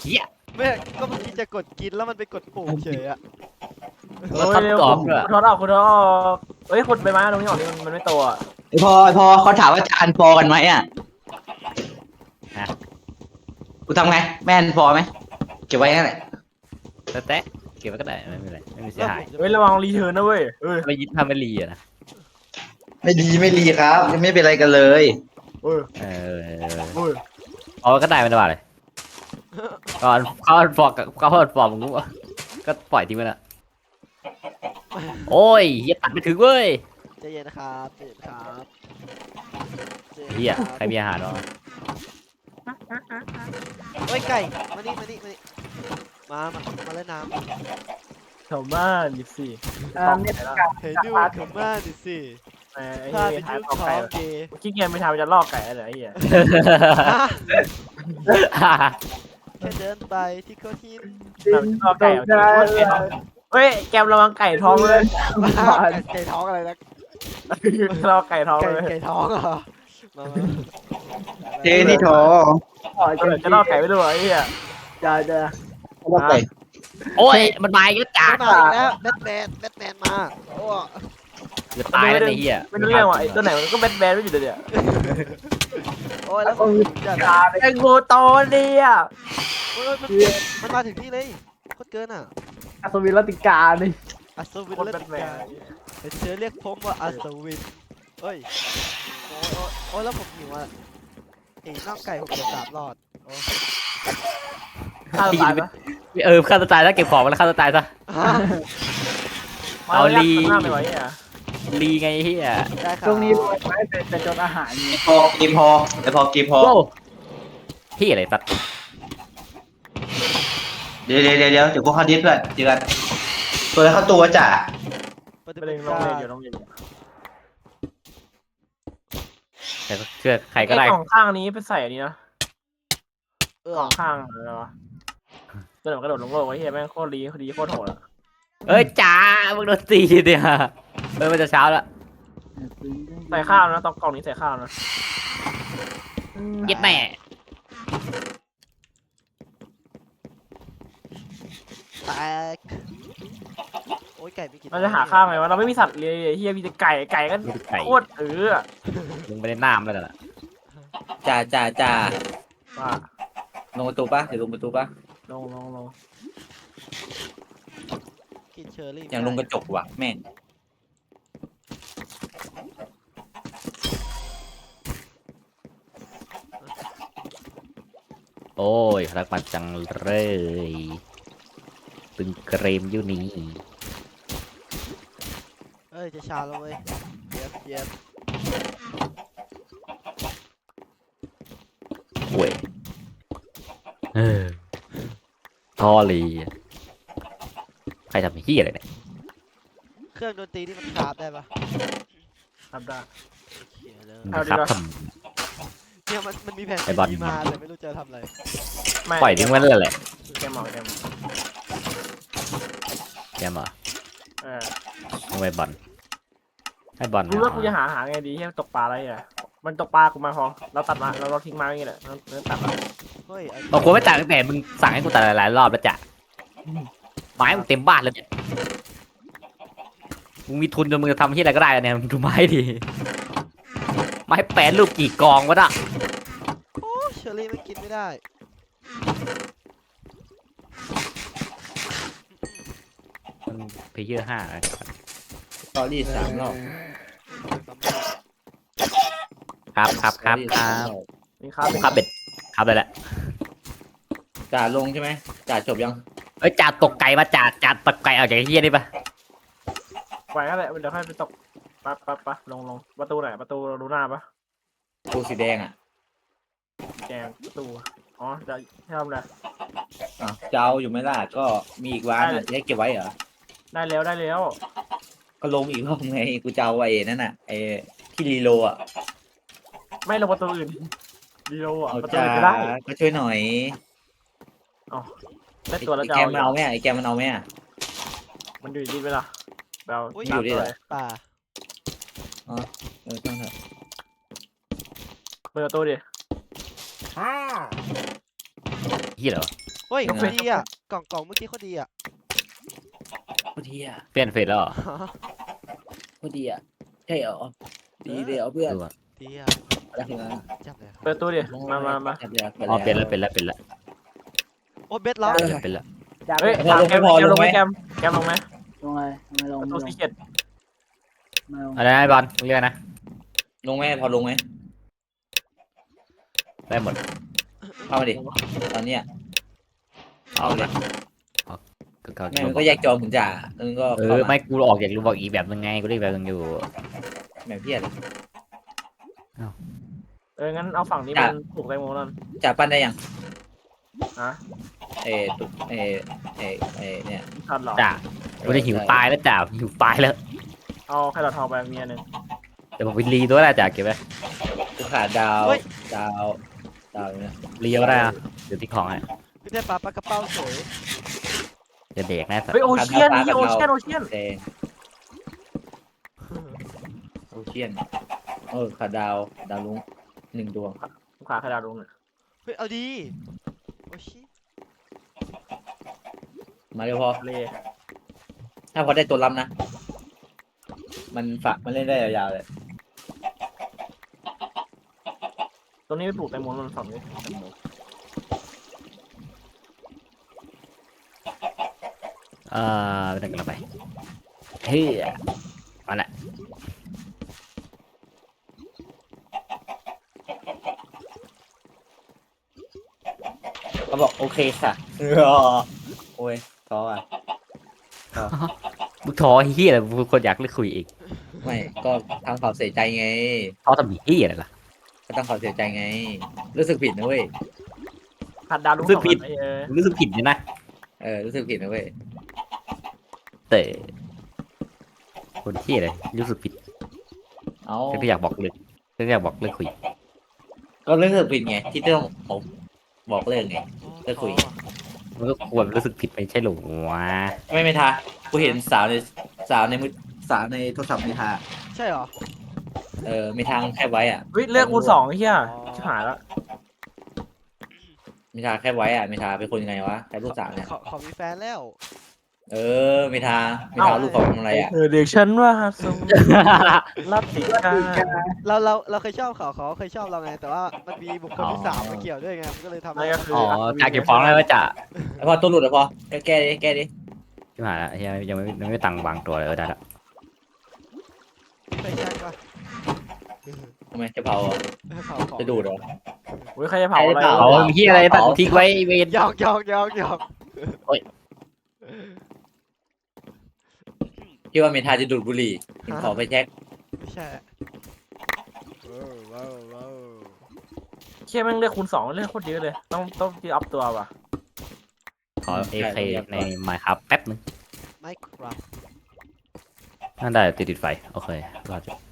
เฮียไม่ก็เมื่อกี้จะกดกินแล้วมันไปกดปุ่มเฉยอะเราทำกรอบด้วยคุณทอดออกคุณทอดออกเอ้ยคุณใบไม้ตรงนี้ออกนี่มันไม่โตอะไอพอไอพอเขาถามว่าจะอันฟอกันไหมอะกูทำไงแม่อันฟอไหมเก็บไว้นั่นแหละแต่แตะเก็บไว้ก็ได้ไม่เป็นไรไม่มีเสียหายเฮ้ยระวังรีเทิร์นนะเว้ยเอ้ยไม่ยึดทำไม่รีอะนะไม่ดีไม่ดีครับยังไม่เป็นไรกันเลยเอ้ยเออเอ้ยเอาไว้ก็ได้ไม่ได้ว่าเลย ก่อนเขาฟอกเขาฟอกมึงรู้ปะก็ปล่อยทิ้งไปละโอ้ยเฮียตัดไม่ถึงเว้ยใจเย็นนะครับใจเย็นครับใจนเฮียครับใครมีอาหารบ้างเฮ้ยไก่มานี่มานี่มานี่มามามาเล่นน้แถวบ้านยี่สี่อ่าต้องเนี่ยไหนละำเห็นดูขม่าดิสิไอ้ไอ้ถ้าเหี้เป็ยนท้ายยุคต่อขไก่องเกย์ขี้เกียจไม่ทำจะล่อไก่อะไรไอ้เหี้ยฮะ แค่เดินไปที่เขาหินทำจะล่อไก่เอาจริงโคตรเกลียดเฮ้ยแกมระวังไก่ท้องเลยไก่ท้องอะไรนะล่อไก่ท้องไก่เลยไก่ท้องเหรอมามาเจนี่ทออ๋อเออจะล่อไก่ไปด้วยไอ้เหี้ยจะจะว่าไปโอ้ยมันมาอีกแล้วจ้ามาอีกแล้วแบทแมนแบทแมนมาโอ้จะตายแล้วไอ้เหี้ยไม่รู้เรื่องว่ะไอ้ตัวไหนมันก็แบนแบนไม่อยู่เดี๋ยวเนี่ย โอ้ยแล้วผมจะตาเลยไอ้งูโตเนี่ย โอ้ยมันมันมาถึงนี่เลยโคตรเกินอะอัศวินรัตติกานี่อัศวินโคตรเล่แบนนแบนเดี๋ยวเธอเรียกผมว่าอัศวินเฮ้ยโอ้ยโอ้ยโอ้ยแล้วผมหิวอะไอ้น่องไก่ผมเกือบสามรอดโอ้ฆ่าตัวตายปะเออฆ่าตัวตายแล้วเก็บของมาแล้วฆ่าตัวตายซะฮะเอาลี หน้าไม่ไหวอะ รีไงเหี้ยได้ครับช่วงนี้ไม่เป็นแต่จนอาหารนี่พอเกมพอแต่พอเกมพอโอ้เหี้ยอะไรสัตว์เดี๋ยวเดี๋ยวเดี๋ยวเดี๋ยวเดี๋ยวกูเข้าดิสด้วยเจอกันตัวเข้าตัวจ่าปฏิไปบัเรียตินโรงกาเรียนรอยู่โรงเรียนอยู่แต่ก็เชื่อใครก็ได้อ้กล่องข้างนี้ไปใส่อันนี้นะเออกล่องข้างอะไรวะกระโดดกระโดดลงโลกไว้เฮียแม่งโคตรดีดีโคตรโหดอะเอ้ยจ้ามึงโดนตีเนี่ย เออมันจะเช้าแล้วใส่ข้าวนะตองกล่องนี้ใส่ข้าวนะเย็ดแม่แตกโอ้ยไก่ไม่กินเราจะหาข้าวไงวะเราไม่มีสัตว์เลยเฮียมีแต่ไก่ไก่ก็ดูไก่โคตรเออมึงไม่ได้น้ำแล้วน่ะจ่าจ่าจ่าว่าลงประตูปะเดี๋ยวลงประตูปะลงลงลงกินเชอร์รี่อย่างลงกระจกว่ะแม่ง โอ้ย รักมันจังเลยตึงเกรมอยู่นี่เอ้ย จะชาแล้วเว้ยเย็บเย็บเว้ยเออทอรีใครทำเฮียอะไรเนี่ย เครื่องดนตรีที่มันคราบได้ปะครับได้เขียนเลยมึงเอาดีครับกว่าท เนี่ยมันมันมีแผ่นไอ้บอลซีดีมาแต่ไม่รู้จะทำอะไรไม่ำปล่อยทิ้งไว้นั่นแหละแกมหมอแกมหมอแกมาเออทำไมบอลให้บอลรู้ว่ากูจะหาอาหารไงดีที่ตกปลาอะไรอะมันตกปลากูมาพอเราตัดมาเราเราทิ้งมาอย่างงี้แหละเราเราตัดมาเฮ้ยไอ้บอกกูไม่ตัดตั้งแต่มึงสั่งให้กูตัดหลายๆรอบแล้วจ้ะไม้มึงเต็มบ้านแล้วเนี่ยมึงมีทุนจนมึงจะทำที่อะไรก็ได้แล้วเนี่ยมึงดูไม้ดิ ไม้แปรรูปกี่กองวะน่ะโอ้เชอร์รี่ไม่กินไม่ได้ มันเพย์เยอร์ห้าตอรี่สามรอบครับครับครับครับนี่ครับครับเบ็ดครับเลยแหละจ่าลงใช่ไหมจ่าจบยังเอ้ยจ่าตกไก่มาจ่าจ่าตกไก่เอาจากไอ้เฮียนี่ปะไว้ก็แหละเดี๋ยวค่อยไปตก ปั๊บปั๊บปั๊บลงลงประตูไหนประตูรูหน้าปะตัวสีแดงอะแกงประตูอ๋อจะทำอะไรอะจะเอาอยู่ไหมล่ะก็มีอีกวันอะจะให้เก็บไว้เหรอ ได้แล้วได้แล้ว ก็ลงอีกรอบไงกูจะเอาไอ้นั่นน่ะไอ้ที่รีโลอะไม่ลงประตูอื่นดีโลอะเอาประตูจ่าอื่นก็ได้ก็ช่วยหน่อยได้ตัวแล้วไอ้จะแกเอามันเอาไหมอะไอ้แกมันเอาไหมอะ มันอยู่ดีไปละเราอุ้ยอยู่ดิเหรอป่า เออต้องเถอะเปิดประตูดิเฮียเหรอเฮ้ยยังโคไงตรดีอะกล่องกล่องเมื่อกี้โคตรดีอะโคตรดีอะเปลี่ยนเฟสแล้วเหรอโคตรดีอะใช่เหรอดีเลยเหรอเพื่อนดูก่อนดีอะอะไรนะจับเลยครับเปิดตู้ดิมามามาจับเลยอ๋อเป็นแล้วเป็นแล้วเป็นแล้วโอ้เบ็ดล็อกเป็นแล้วเป็นแล้วอยากเฮ้ยไปถามแกมแกมลงไหมแกมแกมลงไหมลงเลยไม่ลงประไม่ตูลงซีเจ็ด ไม่ลงอะไรนะไอ้บอลมึงเรียกนะลงไหมพอลงไหมได้หมดเข้ามาดิตอนเนี้ยเอาเลยก็ก็แม่งมันก็แยกจอเหมือนจ่าแล้วมันก็เอเข้าอมาไม่กูออกจากรูบอกอีกแบบนึงไงกูได้อีกแบบนึงอยู่ แม่งเพี้ยน เอองั้นเอาฝั่งนี้จ้ะ มันถูกแตงโมนั่น จ่าปั้นได้ยังฮะ เอตุเอเอเอเนี่ย ทันเหรอ จ้ากูได้หิวตายแล้วจ้าหิวตายแล้ว เอาแค่เราทองไปเมียหนึ่งเดี๋ยวผมไปรีตัวแรกจ้าเก็บไว้กูขาดดาวดาว ดาวเนี่ยรีก็ได้อะเดี๋ยวที่ของให้พี่ได้ปลาปลากระเป๋าสวยจะเด็กแน่สัตว์เฮ้ยโอเชียนนี่โอเชียนโอเชียนแดงโอเชียนเออขาดดาว ดาวลุงหนึ่งดวงขาขนาดลงเนี่ยเฮ้ยเอาดีโอ้ชิมาเร็วพอ เลถ้าพอได้ตัวล้ำนะ มันฝะมันเล่นได้ยาวๆเลยตรงนี้ไปปลูกแตงโมมันฝั่งนี้แตงโมเอ่อไปไหนกันเราไปเฮ้ยมาละเขาบอกโอเคค่ะเออโอ้ยท้ออะมึง ท้อเฮียอะไรมึงคนอยากเลิกคุยอีกไม่ก็ทำความเสียใจไง ท้อทำเฮียอะไรล่ะ ก็ต้องความเสียใจไง รู้สึกผิดนะเว้ยขาดดาวลุงรู้สึกสองผิดอันเออรู้สึกผิดเลยนะเออ รู้สึกผิดนะเว้ย แต่คนเฮียอะไรรู้สึกผิดเอาฉันก็อยากบอกเลยฉันก็อยากบอกเลิกคุย ก็รู้สึกผิดไง ที่ต้องผมบอกเลิกไงโอ้จะคุยท้อ มันก็ควรรู้สึกผิดไม่ใช่หรอวะไม่ไม่ทากูเห็นสาวในสาวในมือสาวในโทรศัพท์ไม่ทาใช่เหรอเออมีทางแค่ไว้อะเฮ้ยเลือกคูณสองไอ้เฮียชิบหายแล้วมีทาแค่ไว้อะมีทาเป็นคนยังไงวะใครลูกสาวเนี่ยเขาเขามีแฟนแล้ว เออมีทามีทาลูกของอะไรอะ เออเรียกฉันว่าสมรับติกาเราเราเราเคยชอบเขาเขาเคยชอบเราไง แต่ว่ามันมีบุคคลที่สามมาเกี่ยวด้วยไงมันก็เลยทำนั่ให้นก็คืออ๋อจ่าเก็บฟ้องแล้วว่าจ่าไอพอตัวหลุดอะพอแก้แก้ดิแก้ดิที่ผ่านแล้วเฮียยังไม่ยังไม่ตังค์บางตัวเลยเออได้ละเคยแช่งปะทำไมจะเผาเหรอเผาของจะดูดเหรอโอ้ยใครจะเผาอะไรใครจะเผเอาเฮียอะไรตั้งทิ้งไว้เวรหยอกหยอกหยอกหยอก คิดว่าเมทาจะดูดบุหรี่เห็นขอไปแช็คไม่ใช่ว้าวว้าวว้าวเชี่ยแม่งเลือกคูณสองเลือกโคตรเยอะเลย ต้องต้องที่อัพตัวว่ะขอเอเคในไมค์ครับแป๊บนึงไม่ครับนั่นได้ติดติดไฟ โอเครอดอยู่